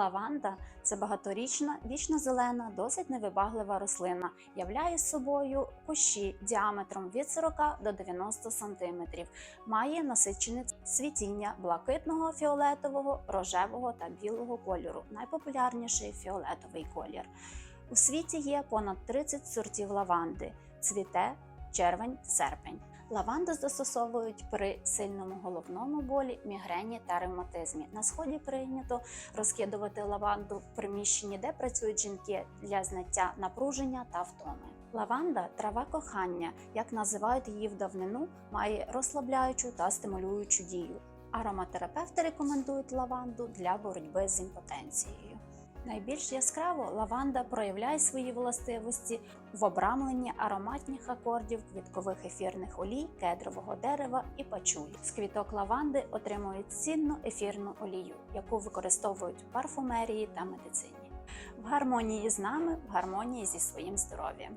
Лаванда це багаторічна, вічно-зелена, досить невибаглива рослина. Являє собою кущі діаметром від 40 до 90 см. Має насичене світіння блакитного, фіолетового, рожевого та білого кольору. Найпопулярніший фіолетовий колір. У світі є понад 30 сортів лаванди. Цвіте червень-серпень. Лаванду застосовують при сильному головному болі, мігрені та ревматизмі. На сході прийнято розкидувати лаванду в приміщенні, де працюють жінки для зняття напруження та втоми. Лаванда трава кохання, як називають її в давнину, має розслабляючу та стимулюючу дію. Ароматерапевти рекомендують лаванду для боротьби з імпотенцією. Найбільш яскраво лаванда проявляє свої властивості в обрамленні ароматних акордів квіткових ефірних олій, кедрового дерева і пачулі. З квіток лаванди отримують цінну ефірну олію, яку використовують в парфумерії та медицині. В гармонії з нами, в гармонії зі своїм здоров'ям.